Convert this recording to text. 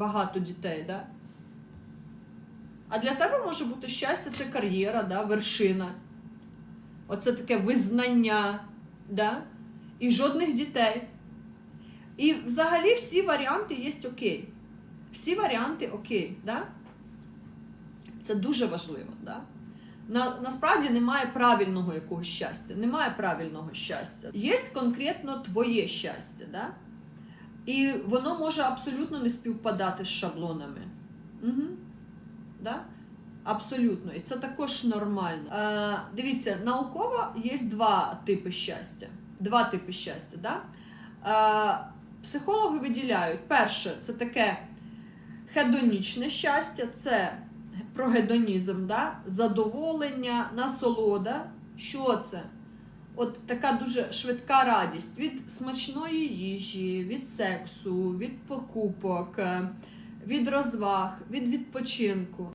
багато дітей, да? А для тебе може бути щастя це кар'єра, да? вершина. Оце таке визнання, да? і жодних дітей. І взагалі всі варіанти є окей. Всі варіанти окей. Да? Це дуже важливо. Да? На, насправді немає правильного якогось щастя, немає правильного щастя. Є конкретно твоє щастя, да? І воно може абсолютно не співпадати з шаблонами. Угу. Да? Абсолютно. І це також нормально. Е, дивіться, науково є два типи щастя. Два типи щастя. Да? Е, психологи виділяють: перше, це таке хедонічне щастя, це про гедонізм, да? задоволення, насолода. Що це? От така дуже швидка радість від смачної їжі, від сексу, від покупок, е, від розваг, від відпочинку.